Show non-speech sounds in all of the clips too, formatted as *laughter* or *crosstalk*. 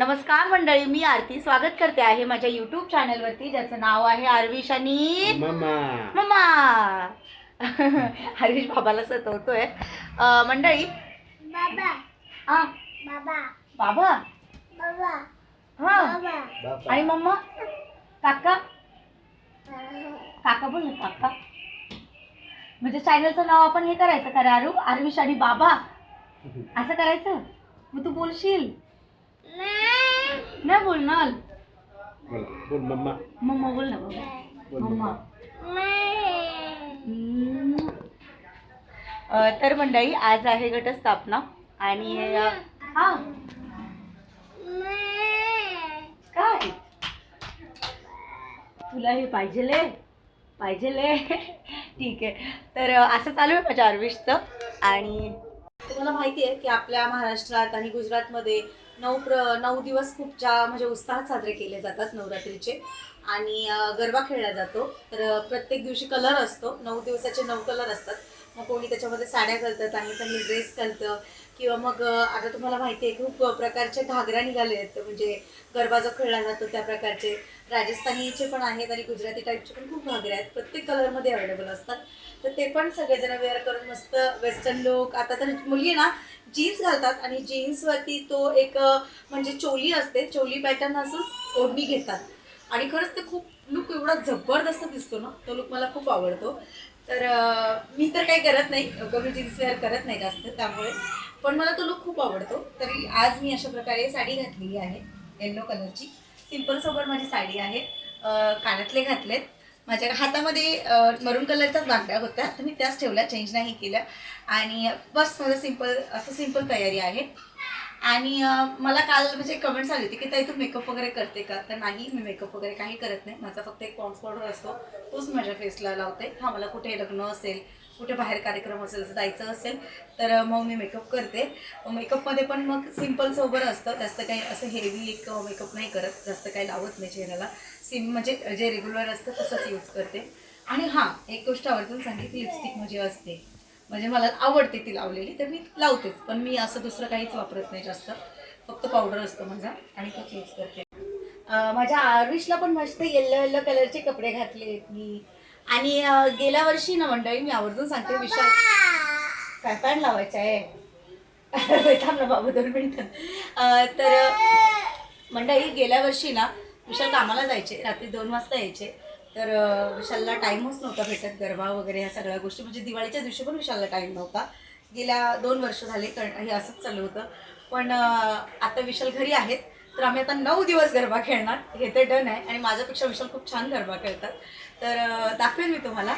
नमस्कार मंडळी मी आरती. स्वागत करते आहे माझ्या युट्यूब चॅनलवरती ज्याचं नाव आहे आरविश आणि मम्मा मम्मा *laughs* हरीश बाबाला सतवतोय. मंडळी. बाबा. आ. बाबा. बाबा? बाबा. हा. बाबा. बापा आणि मम्मा? काका? काका बोल ना काका. म्हणजे चॅनलचं नाव आपण हे करायचं का रारू? आरविश आणि बाबा. असं करायचं? मग तू बोलशील. नाही बोलणार बोल बोल मम्मा. मम्मा बोल ना बोल मम्मा. तर मंडळी आज आहे घटस्थापना आणि हा काय? तुला हे पाहिजेले पाहिजेले ठीक आहे. तर असं चालू आहे माझ्या आर्विशचं आणि तुम्हाला माहिती आहे की आपल्या महाराष्ट्रात आणि गुजरातमध्ये नऊ प्र नऊ दिवस खूप जा म्हणजे उत्साहात साजरे केले जातात नवरात्रीचे. आणि गरबा खेळला जातो. तर प्रत्येक दिवशी कलर असतो. नऊ दिवसाचे नऊ कलर असतात. मग कोणी त्याच्यामध्ये साड्या घालतं आणि चांगली ड्रेस घालतं. किंवा मग आता तुम्हाला माहिती आहे खूप प्रकारचे घागरा निघाले आहेत. म्हणजे गरबा जो खेळला जातो त्या प्रकारचे. राजस्थानीचे पण आहेत आणि गुजराती टाईपचे पण खूप घागरे आहेत. प्रत्येक कलरमध्ये अवेलेबल असतात. तर ते पण सगळेजण वेअर करून मस्त वेस्टर्न लुक आता तर मुली ना जीन्स घालतात आणि जीन्सवरती तो एक म्हणजे चोली असते. चोली पॅटर्न असून ओढणी घेतात. आणि खरंच ते खूप लुक एवढा जबरदस्त दिसतो ना तो लुक मला खूप आवडतो. तर मी तर काही करत नाही कमी जीन्स वेअर करत नाही जास्त त्यामुळे. पण मला तो लुक खूप आवडतो. तरी आज मी अशा प्रकारे साडी घातलेली आहे येल्लो कलरची सिम्पलसोबत माझी साडी आहे. कानातले घातलेत. माझ्या हातामध्ये मरून कलरच्याच बांगड्या होत्या. तर मी त्याच ठेवल्या चेंज नाही केल्या. आणि बस माझं सिंपल असं सिंपल तयारी आहे. आणि मला काल म्हणजे कमेंट्स आली होती की ताई तू मेकअप वगैरे करते का? तर नाही मी मेकअप वगैरे काही करत नाही. माझा फक्त एक पॉन्स पावडर असतो. तोच माझ्या फेसला लावते. हा मला कुठे लग्न असेल कुठे बाहेर कार्यक्रम असेल जायचं असेल तर मग मी मेकअप करते. मेकअपमध्ये पण मग सिंपल सोबर असतं. जास्त काही असं हेवी एक मेकअप नाही करत. जास्त काही लावत नाही चेहऱ्याला. सिम म्हणजे जे रेग्युलर असतं तसंच यूज करते. आणि हां एक गोष्ट आवर्जून सांगितली लिपस्टिक म्हणजे असते. म्हणजे मला आवडते ती लावलेली तर मी लावतेच. पण मी असं दुसरं काहीच वापरत नाही जास्त. फक्त पावडर असतो माझा आणि तोच यूज करते. माझ्या आर्विशला पण मस्त येल्लो येल्लो कलरचे कपडे घातले मी. आणि गेल्या वर्षी ना मंडळी मी आवर्जून सांगते विशाल काय पॅन लावायचं आहे? *laughs* थांब ना बाबा दोन मिनटं. तर मंडळी गेल्या वर्षी ना विशाल कामाला जायचे रात्री दोन वाजता यायचे. तर विशालला टाईमच नव्हता भेटत गरबा वगैरे ह्या सगळ्या गोष्टी. म्हणजे दिवाळीच्या दिवशी पण विशालला टाईम नव्हता. गेल्या दोन वर्ष झाले कण हे असंच चालू होतं. पण आता विशाल घरी आहेत. तर आम्ही आता नऊ दिवस गरबा खेळणार. हे तर डन आहे. आणि माझ्यापेक्षा विशाल खूप छान गरबा खेळतात. तर दाखवेन मी तुम्हाला.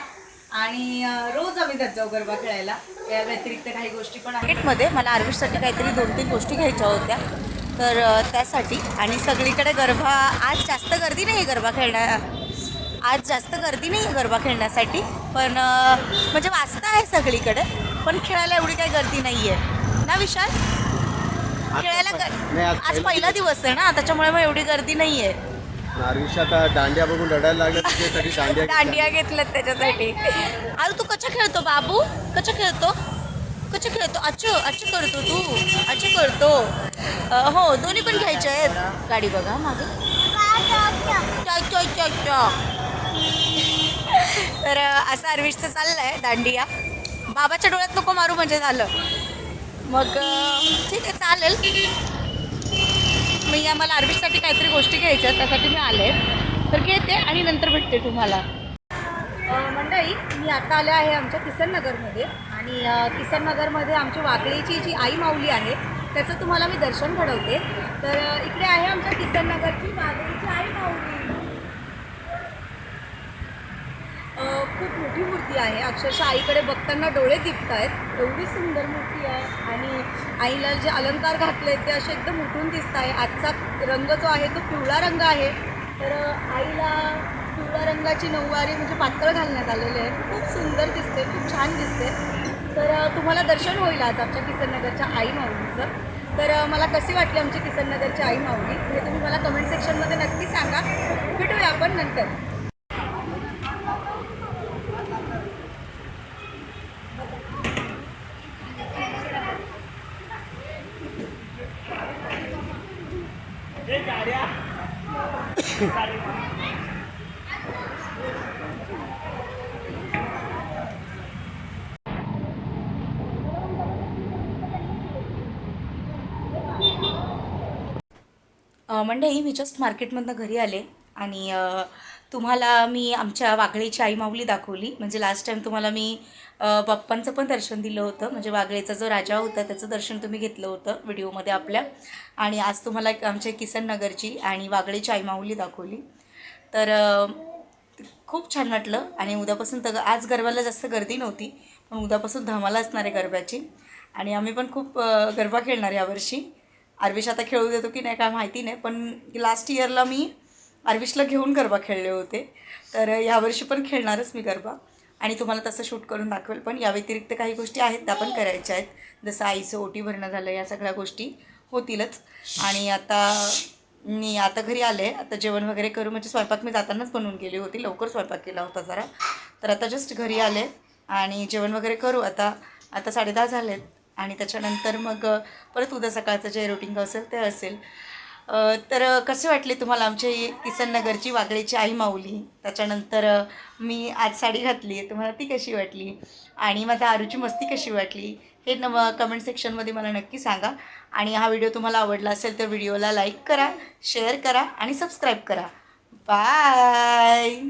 आणि रोज आम्ही त्यात जाऊ गरबा खेळायला. या व्यतिरिक्त काही गोष्टी पण आहेत. मध्ये मला आर्विशसाठी काहीतरी दोन तीन गोष्टी घ्यायच्या होत्या. तर त्यासाठी. आणि सगळीकडे गरबा आज जास्त गर्दी नाही गरबा खेळण्या आज जास्त गर्दी नाही आहे गरबा खेळण्यासाठी पण म्हणजे वाचता आहे सगळीकडे पण खेळायला एवढी काही गर्दी नाही आहे. ना विशाल? खेळायला नाही, आज आज पहिला पहिला दिवस. आहे ना त्याच्यामुळे मग एवढी गर्दी नाही आहे. नारविश आता दांड्या बघून रडायला लागलं त्याच्यासाठी दांड्या *laughs* दांडिया घेतल्यात त्याच्यासाठी. अरे तू कशा खेळतो बाबू? कशा खेळतो? कशा खेळतो? अच्छा अच्छा करतो तू. अच्छा करतो. अं, हो दोन्ही पण घ्यायचे आहेत. गाडी बघा मागे. चॉक चॉक चॉक चॉक. तर असं अरविशचं चाललं आहे दांडिया. बाबाच्या डोळ्यात नको मारू म्हणजे झालं. मग ठीक आहे चालेल. मी आम्हाला अरविशसाठी काहीतरी गोष्टी घ्यायच्या त्यासाठी मी आले तर घेते आणि नंतर भेटते तुम्हाला. मंडळी मी आता आले आहे आमच्या किसन नगरमध्ये आणि किसन नगरमध्ये आमची वाकळीची जी आई माऊली आहे त्याचं तुम्हाला मी दर्शन घडवते. तर इकडे आहे आमच्या किसन नगरची वाकळीची आई माऊली अ, खूप मोठी मूर्ती आहे. अक्षरशः आईकडे बघताना डोळे दिपत आहेत एवढी सुंदर मूर्ती आहे. आणि आईला जे अलंकार घातले ते असे एकदम उठून दिसत आहे आजचा रंग जो आहे तो पिवळा रंग आहे. तर आईला पिवळ्या रंगाची नऊवारी म्हणजे पातळ घालण्यात आलेले आहे. खूप सुंदर दिसते खूप छान दिसते. तर तुम्हाला दर्शन होईल आज आमच्या किसननगरच्या आई माऊलीचं. तर मला कशी वाटली आमची किसननगरची आई माऊली? हे तुम्ही मला कमेंट सेक्शनमध्ये नक्की सांगा. भेटूया आपण नंतर अ, मंडळी मी जस्ट मार्केटमधनं घरी आले आणि तुम्हाला मी आमच्या वाघळीची आई माऊली दाखवली. म्हणजे लास्ट टाईम तुम्हाला मी पप्पांचं बाप्पांचं पण दर्शन दिलं होतं. म्हणजे वागळेचा जो राजा होता त्याचं दर्शन तुम्ही घेतलं होतं व्हिडिओमध्ये आपल्या. आणि आज तुम्हाला एक आमच्या किसन नगरची आणि वाघळीची आई माऊली दाखवली. तर खूप छान वाटलं. आणि उद्यापासून तर आज गरबाला जास्त गर्दी नव्हती पण उद्यापासून धमाला असणार आहे गरब्याची. आणि आम्ही पण खूप गरबा खेळणार यावर्षी. आर्विश आता खेळू देतो की नाही काय माहिती नाही पण लास्ट इयरला मी आर्विशला घेऊन गरबा खेळले होते. तर यावर्षी पण खेळणारच मी गरबा. आणि तुम्हाला तसं शूट करून दाखवेल पण या व्यतिरिक्त काही गोष्टी आहेत त्या पण करायच्या आहेत. जसं आईचं ओटी भरणं झालं या सगळ्या गोष्टी होतीलच. आणि आता मी आता घरी आले आता जेवण वगैरे करू म्हणजे स्वयंपाक मी जातानाच बनवून गेली होती लवकर स्वयंपाक केला होता जरा. तर आता जस्ट घरी आले आणि जेवण वगैरे करू आता आता साडेदहा झालेत. आणि त्याच्यानंतर मग परत उद्या सकाळचं जे रुटीन असेल ते असेल. तर कसे वाटले तुम्हाला आमच्या किसन नगरची वागळेची आई माऊली? त्याच्यानंतर मी आज साडी घातली. आहे तुम्हाला ती कशी वाटली? आणि माझा आरूची मस्ती कशी वाटली? हे न कमेंट सेक्शनमध्ये मला नक्की सांगा. आणि हा व्हिडिओ तुम्हाला आवडला असेल तर व्हिडिओला लाईक करा शेअर करा आणि सबस्क्राईब करा. बाय